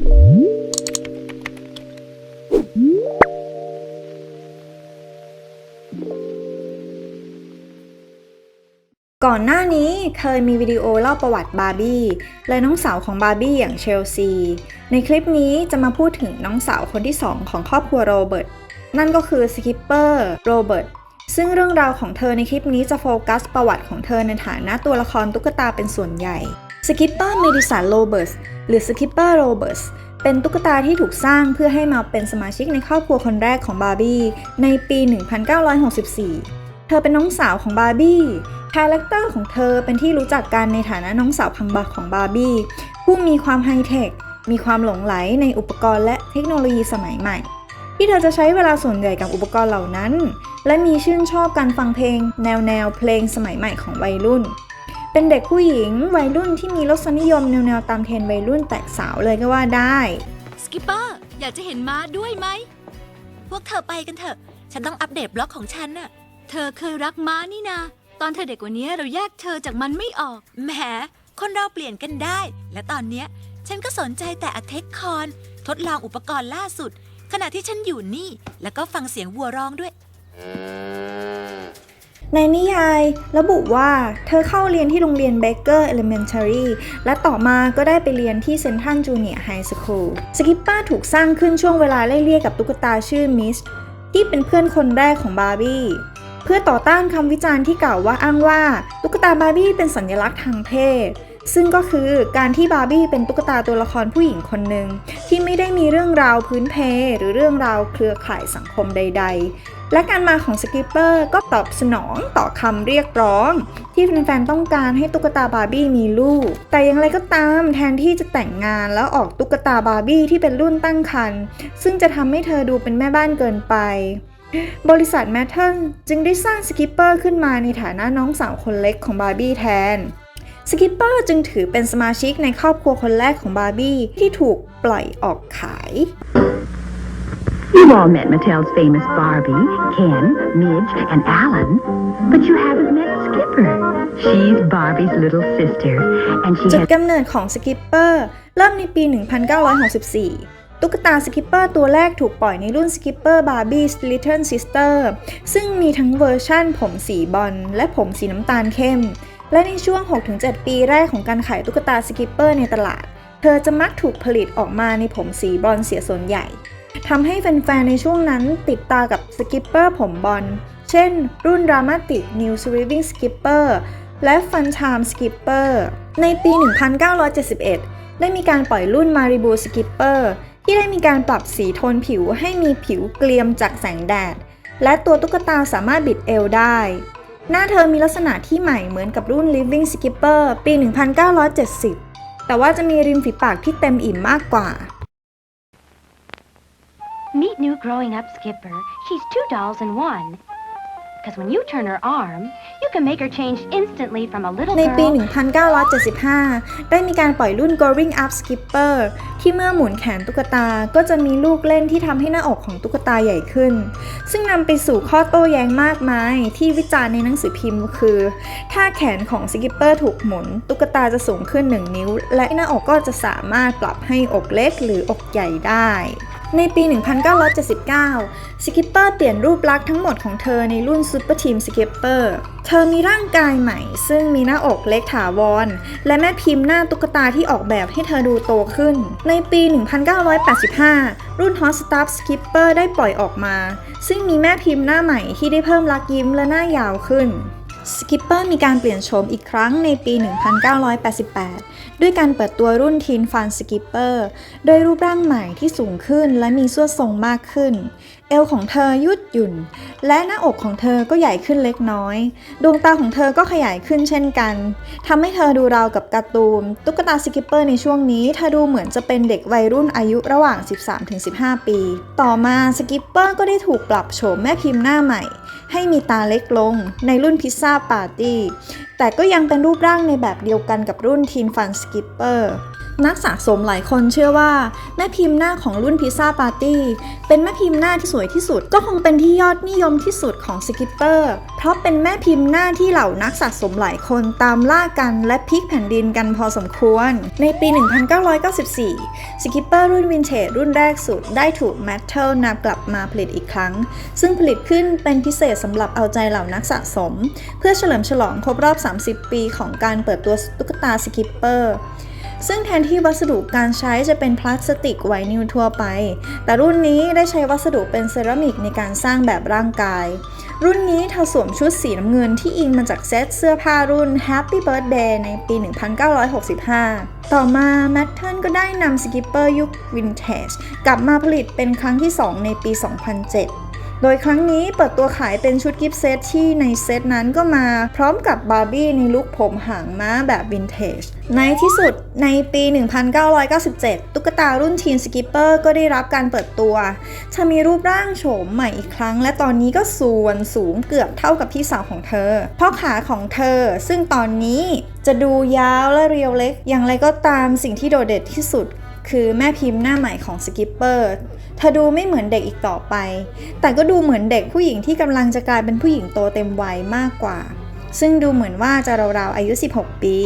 ก่อนหน้านี้เคยมีวิดีโอเล่าประวัติบาร์บี้และน้องสาวของบาร์บี้อย่างเชลซี ในคลิปนี้จะมาพูดถึงน้องสาวคนที่ 2 ของครอบครัวโรเบิร์ต นั่นก็คือสกิปเปอร์โรเบิร์ต ซึ่งเรื่องราวของเธอในคลิปนี้จะโฟกัสประวัติของเธอในฐานะตัวละครตุ๊กตาเป็นส่วนใหญ่ สกิปเปอร์เมดิสันโรเบิร์ตหรือสกิปเปอร์โรเบิร์ตเป็นตุ๊กตาที่ถูกสร้างเพื่อให้มาเป็นสมาชิกในครอบครัวคนแรกของบาร์บี้ในปี 1964 เธอเป็นน้องสาวของบาร์บี้คาแรคเตอร์ของเธอเป็นที่รู้จักกันในฐานะน้องสาวพังบักของบาร์บี้ผู้มีความไฮเทค มีความหลงไหลในอุปกรณ์และเทคโนโลยีสมัยใหม่ ที่เธอจะใช้เวลาส่วนใหญ่กับอุปกรณ์เหล่านั้น และมีชื่นชอบการฟังเพลง แนวแนวเพลงสมัยใหม่ของวัยรุ่น เป็นเด็กผู้หญิงวัยรุ่นที่มีรสนิยมแนวๆตามเทรนวัยรุ่นแตกสาวเลยก็ว่าได้ สกิปเปอร์อยากจะเห็นม้าด้วยไหม พวกเธอไปกันเถอะ ฉันต้องอัปเดตบล็อกของฉันน่ะ เธอเคยรักม้านี่นา ตอนเธอเด็กกว่านี้เราแยกเธอจากมันไม่ออก แหม คนเราเปลี่ยนกันได้ และตอนเนี้ย ฉันก็สนใจแต่อเทคคอน ทดลองอุปกรณ์ล่าสุด ขณะที่ฉันอยู่นี่ แล้วก็ฟังเสียงวัวร้องด้วย ในนิยายระบุว่าเธอเข้าเรียนที่โรงเรียนเบเกอร์ Elementary และต่อมาก็ได้ไปเรียนที่เซนทันจูเนียร์ไฮสคูลสกิปป้าถูกสร้างขึ้นช่วงเวลาไล่เลี่ยกับตุ๊กตาชื่อมิสที่เป็นเพื่อนคนแรกของบาร์บี้เพื่อต่อต้านคำวิจารณ์ที่กล่าวว่าอ้างว่าตุ๊กตาบาร์บี้เป็นสัญลักษณ์ทางเพศ ซึ่งก็คือการที่บาร์บี้เป็นตุ๊กตาตัวละครผู้หญิงคนหนึ่งที่ไม่ได้มีเรื่องราวพื้นเพ หรือเรื่องราวเครือข่ายสังคมใด ๆ และการมาของสกิปเปอร์ก็ตอบสนองต่อคำเรียกร้อง ที่แฟนๆต้องการให้ตุ๊กตาบาร์บี้มีลูก แต่อย่างไรก็ตามแทนที่จะแต่งงานแล้วออกตุ๊กตาบาร์บี้ที่เป็นรุ่นตั้งครรภ์ซึ่งจะทำให้เธอดูเป็นแม่บ้านเกินไปบริษัทแมทเทิลจึงได้สร้างสกิปเปอร์ขึ้นมาในฐานะน้องสาวคนเล็กของบาร์บี้แทน สกิปเปอร์จึงถือเป็นสมาชิกในครอบครัวคนแรกของบาร์บี้ที่ถูกปล่อยออกขาย You've all met Mattel's famous Barbie, Ken, Midge, and Alan, but you haven't met Skipper. She's Barbie's little sister, and she จุด has กำเนิดของสกิปเปอร์เริ่มในปี 1964ตุ๊กตาสกิปเปอร์ตัวแรกถูกปล่อยในรุ่นสกิปเปอร์บาร์บี้ Little Sister ซึ่งมีทั้งเวอร์ชั่นผมสีบอลและผมสีน้ำตาลเข้ม และในช่วง 6-7 ปีแรกของการขายตุ๊กตาสกิปเปอร์ในตลาด เธอจะมักถูกผลิตออกมาในผมสีบอลเสียส่วนใหญ่ทำให้แฟนๆ ในช่วงนั้นติดตากับสกิปเปอร์ผมบอล เช่น รุ่น Dramatic New Swimming Skipper และ Fun Time Skipper ในปี 1971 ได้มีการปล่อยรุ่น Maribu Skipper ที่ได้มีการปรับสีโทนผิวให้มีผิวเกรียมจากแสงแดด และตัวตุ๊กตาสามารถบิดเอวได้ หน้าเธอมีลักษณะที่ใหม่เหมือนกับรุ่น Living Skipper ปี 1970 แต่ว่าจะมีริมฝีปากที่เต็มอิ่มมากกว่า Meet new growing up Skipper. She's two dolls in one. Because when you turn her arm, you can make her change instantly from a little ในปี girl 1975 ได้มีการปล่อยรุ่น Going Up Skipper ที่เมื่อหมุนแขนตุ๊กตา ก็จะมีลูกเล่นที่ทำให้หน้าอกของตุ๊กตาใหญ่ขึ้น ซึ่งนำไปสู่ข้อโต้แย้งมากมาย ที่วิจารณ์ในหนังสือพิมพ์คือ ถ้าแขนของสกิปเปอร์ถูกหมุน ตุ๊กตาจะสูงขึ้น 1 นิ้ว และหน้าอกก็จะสามารถปรับให้อกเล็กหรืออกใหญ่ได้ ในปี 1979 สกิปเปอร์เปลี่ยนรูปลักษณ์ทั้งหมดของเธอในรุ่นซูเปอร์ทีมสกิปเปอร์ เธอมีร่างกายใหม่ ซึ่งมีหน้าอกเล็กถาวร และแม่พิมพ์หน้าตุ๊กตาที่ออกแบบให้เธอดูโตขึ้น ในปี 1985 รุ่น Hot Stuff Skipper ได้ปล่อยออกมา ซึ่งมีแม่พิมพ์หน้าใหม่ที่ได้เพิ่มลักยิ้มและหน้ายาวขึ้น สกิปเปอร์มีการเปลี่ยนโฉมอีกครั้งในปี 1988 ด้วยการเปิดตัวรุ่นทีนฟันสกิปเปอร์โดยรูปร่างใหม่ที่สูงขึ้นและมีส่วนทรงมากขึ้น เอวของเธอยืดหยุ่น และหน้าอกของเธอก็ใหญ่ขึ้นเล็กน้อย ดวงตาของเธอก็ขยายขึ้นเช่นกันทำให้เธอดูราวกับการ์ตูน ตุ๊กตาสกิปเปอร์ในช่วงนี้เธอดูเหมือนจะเป็นเด็กวัยรุ่นอายุระหว่าง 13-15 ปี ต่อมาสกิปเปอร์ก็ได้ถูกปรับโฉมแม่พิมพ์หน้าใหม่ ให้มีตาเล็กลงในรุ่นพิซซ่าปาร์ตี้ แต่ก็ยังเป็นรูปร่างในแบบเดียวกันกับรุ่นทีนฟันสกิปเปอร์ นักสะสมหลายคนเชื่อว่า แม่พิมพ์หน้าของรุ่นพิซซ่าปาร์ตี้เป็นแม่พิมพ์หน้าที่สวยที่สุด ก็คงเป็นที่ยอดนิยมที่สุดของสกิปเปอร์เพราะเป็นแม่พิมพ์หน้าที่เหล่านักสะสมหลายคนตามล่ากันและพลิกแผ่นดินกันพอสมควร ในปี 1994 สกิปเปอร์รุ่นวินเทจรุ่นแรกสุดได้ถูกแมทเทลนำกลับมาผลิตอีกครั้ง ซึ่งผลิตขึ้นเป็นพิเศษสำหรับเอาใจเหล่านักสะสม เพื่อเฉลิมฉลองครบรอบ 30 ปีของการเปิดตัวตุ๊กตาสกิปเปอร์ ซึ่งแทนที่วัสดุการใช้จะเป็นพลาสติกไวนิลทั่วไป แต่รุ่นนี้ได้ใช้วัสดุเป็นเซรามิกในการสร้างแบบร่างกาย รุ่นนี้เธอสวมชุดสีน้ำเงินที่อิงมาจากเซตเสื้อผ้ารุ่น Happy Birthday ในปี 1965 ต่อมาแมทเทิลก็ได้นำสกิปเปอร์ยุควินเทจกลับมาผลิตเป็นครั้งที่ 2 ในปี 2007 โดยครั้งนี้เปิดตัวขายเป็นชุดกิฟต์เซตที่ในเซตนั้นก็มาพร้อมกับบาร์บี้ในลุคผมหางม้าแบบวินเทจ ในที่สุดในปี 1997 ตุ๊กตารุ่นทีนสกิปเปอร์ก็ได้รับการเปิดตัวเธอมีรูปร่างโฉมใหม่อีกครั้ง และตอนนี้ก็ส่วนสูงเกือบเท่ากับพี่สาวของเธอ เพราะขาของเธอซึ่งตอนนี้จะดูยาวและเรียวเล็ก อย่างไรก็ตามสิ่งที่โดดเด่นที่สุด คือแม่พิมพ์หน้าใหม่ของสกิปเปอร์ เธอดูไม่เหมือนเด็กอีกต่อไป แต่ก็ดูเหมือนเด็กผู้หญิงที่กำลังจะกลายเป็นผู้หญิงโตเต็มวัยมากกว่า ซึ่งดูเหมือนว่าจะราวๆอายุ 16 ปี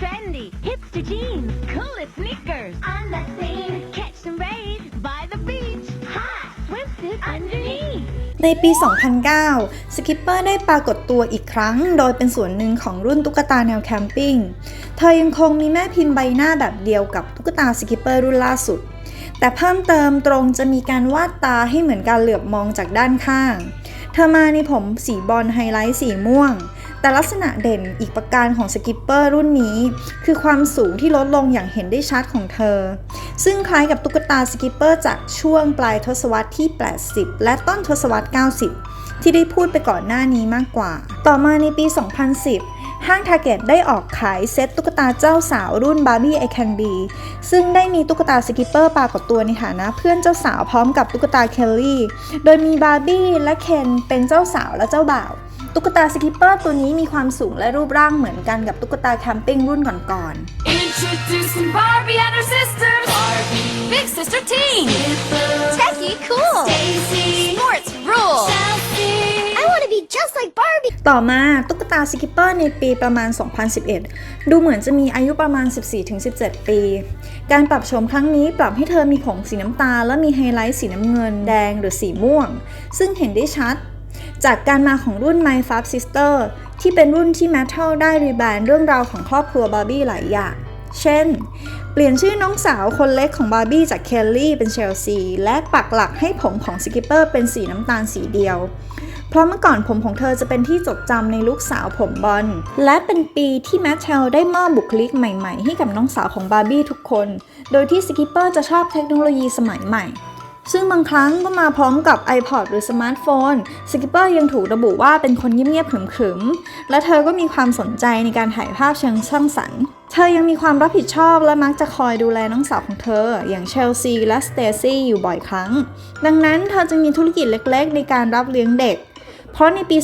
Trendy, Hipster jeans, coolest sneakers. On the ในปี 2009 สกิปเปอร์ได้ปรากฏตัวอีกครั้ง โดยเป็นส่วนหนึ่งของรุ่นตุ๊กตาแนวแคมปิ้ง เธอยังคงมีแม่พิมพ์ใบหน้าแบบเดียวกับตุ๊กตาสกิปเปอร์รุ่นล่าสุด แต่เพิ่มเติมตรงจะมีการวาดตาให้เหมือนการเหลือบมองจากด้านข้าง เธอมาในผมสีบอลไฮไลท์สีม่วง แต่ลักษณะเด่นอีกประการของสกิปเปอร์รุ่นนี้ คือความสูงที่ลดลงอย่างเห็นได้ชัดของเธอ ซึ่งคล้ายกับตุ๊กตาสกิปเปอร์จากช่วงปลายทศวรรษที่ 80 และต้นทศวรรษ 90 ที่ได้พูดไปก่อนหน้านี้มากกว่า ต่อมาในปี 2010ห้างทาร์เก็ตได้ออกขายเซ็ตตุ๊กตาเจ้าสาวรุ่น Barbie I Can Be ซึ่งได้มีตุ๊กตาสกิปเปอร์ปรากฏตัวในฐานะเพื่อนเจ้าสาวพร้อมกับตุ๊กตาเคลลี่ โดยมีบาร์บี้และเคนเป็นเจ้าสาวและเจ้าบ่าว ตุ๊กตาสกิปเปอร์ตัวนี้มีความสูงและรูปร่างเหมือนกันกับตุ๊กตาแคมปิ้งรุ่นก่อนๆ Introducing Barbie and her sisters. Barbie. Big Sister Teen. Techie cool. Stacy. Sports rule. Chelsea. I want to be just like Barbie. ต่อมาตุ๊กตาสกิปเปอร์ในปีประมาณ 2011 ดูเหมือนจะมีอายุประมาณ 14-17 ปี การปรับโฉมครั้งนี้ปรับให้เธอมีผมสีน้ำตาลและมีไฮไลท์สีน้ำเงินแดงหรือสีม่วง ซึ่งเห็นได้ชัด จากการมาของรุ่น My Fab Sister ที่เป็นรุ่นที่ Mattel ได้รีแบรนด์เรื่องราวของครอบครัวบาร์บี้หลายอย่าง เช่น เปลี่ยนชื่อน้องสาวคนเล็กของบาร์บี้จากเคลลี่เป็นเชลซี และปักหลักให้ผมของสกิปเปอร์เป็นสีน้ำตาลสีเดียว เพราะเมื่อก่อนผมของเธอจะเป็นที่จดจำในลูกสาวผมบอล และเป็นปีที่แมทเทลได้มอบบุคลิกใหม่ๆ ให้กับน้องสาวของบาร์บี้ทุกคน โดยที่สกิปเปอร์จะชอบเทคโนโลยีสมัยใหม่ ซึ่งบางครั้งก็มาพร้อมกับ iPod หรือสมาร์ทโฟน สกิปเปอร์ยังถูกระบุว่าเป็นคนเงียบๆขึมๆ และเธอก็มีความสนใจในการถ่ายภาพเชิงสร้างสรรค์ เธอยังมีความรับผิดชอบและมักจะคอยดูแลน้องสาวของเธอ อย่างเชลซีและสเตซี่อยู่บ่อยครั้ง ดังนั้นเธอจึงมีธุรกิจเล็กๆ ในการรับเลี้ยงเด็ก เพราะในปี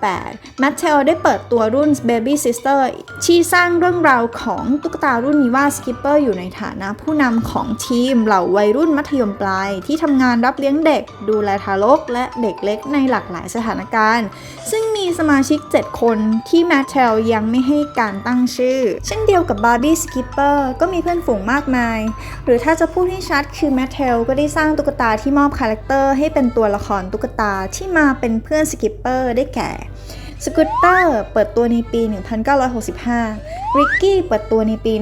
2018 m a t t e l ได้เปิดตัวรุ่น Baby Sister ที่สร้างเรื่องราวของตุ๊กตารุ่นนี้ว่า Skipper อยู่ในฐานะผู้นำของทีมเหล่าวัยรุ่นมัธยมปลาย ที่ทำงานรับเลี้ยงเด็ก ดูแลทารก และเด็กเล็กในหลากหลายสถานการณ์ ซึ่งมีสมาชิก 7 คนที่ m a t t e l ยังไม่ให้การตั้งชื่อ เช่นเดียวกับ Barbie Skipper ก็มีเพื่อนฝูงมากมาย หรือถ้าจะพูดให้ชัดคือ m a t t e l ก็ได้สร้างตุ๊กตาที่มอบคาแรคเตอร์ให้เป็นตัวละครตุ๊กตาที่มาเป็นเพื่อนกิปเปอร์ได้แก่สกูตเตอร์เปิดตัวในปี 1965 ริกกี้เปิดตัวในปี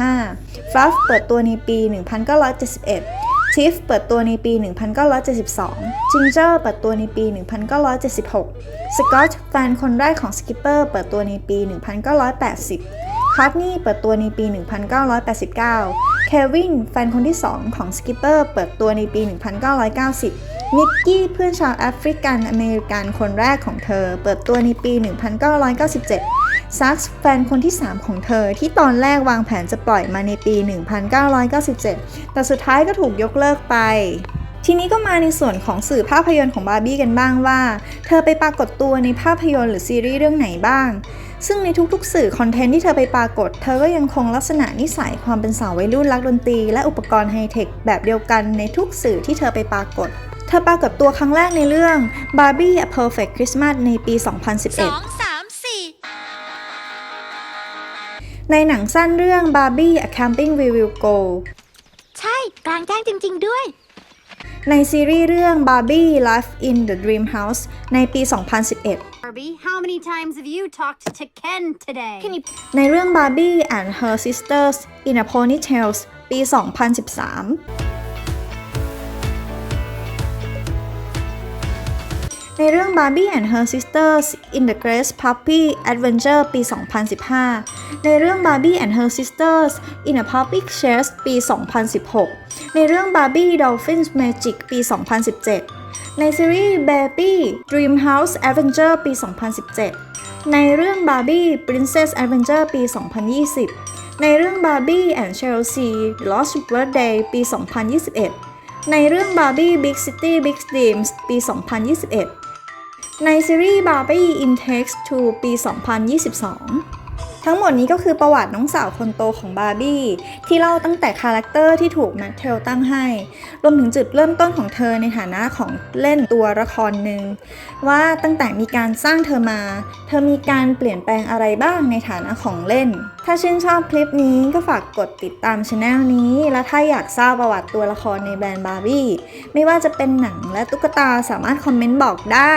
1965 ฟลัฟเปิดตัวในปี 1971 ทิฟเปิดตัวในปี 1972 จิงเจอร์เปิดตัวในปี 1976 สกอตแฟนคนแรกของสกิปเปอร์เปิดตัวในปี 1980 คาร์ทนี่เปิดตัวในปี 1989 เควินแฟนคนที่ 2 ของสกิปเปอร์เปิดตัวในปี 1990 นิกกี้เพื่อนชาวแอฟริกันอเมริกันคนแรกของเธอ เปิดตัวในปี 1997 ซักแฟนคนที่ 3 ของเธอ ที่ตอนแรกวางแผนจะปล่อยมาในปี 1997 แต่สุดท้ายก็ถูกยกเลิกไป ทีนี้ก็มาในส่วนของสื่อภาพยนตร์ของบาร์บี้กันบ้างว่า เธอไปปรากฏตัวในภาพยนตร์หรือซีรีส์เรื่องไหนบ้าง ซึ่งในทุกๆ สื่อคอนเทนต์ที่เธอไปปรากฏ เธอก็ยังคงลักษณะนิสัยความเป็นสาววัยรุ่นรักดนตรี และอุปกรณ์ไฮเทคแบบเดียวกันในทุกสื่อที่เธอไปปรากฏ เธอปรากฏตัวครั้งแรกในเรื่อง Barbie A Perfect Christmas ในปีสอง2011สามสี่ในหนังสั้นเรื่อง Barbie A Camping We Will Go ใช่ กลางแจ้งจริง ๆ ด้วย ในซีรีส์เรื่อง Barbie Life in the Dream House ในปี 2011 Barbie, how many times have you talked to Ken today? Can you ในเรื่อง Barbie and Her Sisters in a Ponytails ปี 2013 ในเรื่อง Barbie and Her Sisters in the Grace Puppy Adventure ปี 2015 ในเรื่อง Barbie and Her Sisters in a Puppy Chase ปี 2016 ในเรื่อง Barbie Dolphins Magic ปี 2017 ในซีรีส์ Baby Dream House Adventure ปี 2017 ในเรื่อง Barbie Princess Adventure ปี 2020 ในเรื่อง Barbie and Chelsea Lost Birthday ปี 2021 ในเรื่อง Barbie Big City Big Dreams ปี 2021 ในซีรีส์ Barbie in Takes Two ปี 2022 ทั้งหมดนี้ก็คือประวัติน้องสาวคนโตของบาร์บี้ ที่เล่าตั้งแต่คาแรคเตอร์ที่ถูกแมทเทลตั้งให้ รวมถึงจุดเริ่มต้นของเธอในฐานะของเล่นตัวละครหนึ่ง ว่าตั้งแต่มีการสร้างเธอมา เธอมีการเปลี่ยนแปลงอะไรบ้างในฐานะของเล่น ถ้าชื่นชอบคลิปนี้ก็ฝากกดติดตามช anel นี้ และถ้าอยากทราบประวัติตัวละครในแบรนด์บาร์บี้ไม่ว่าจะเป็นหนังและตุ๊กตาสามารถคอมเมนต์บอกได้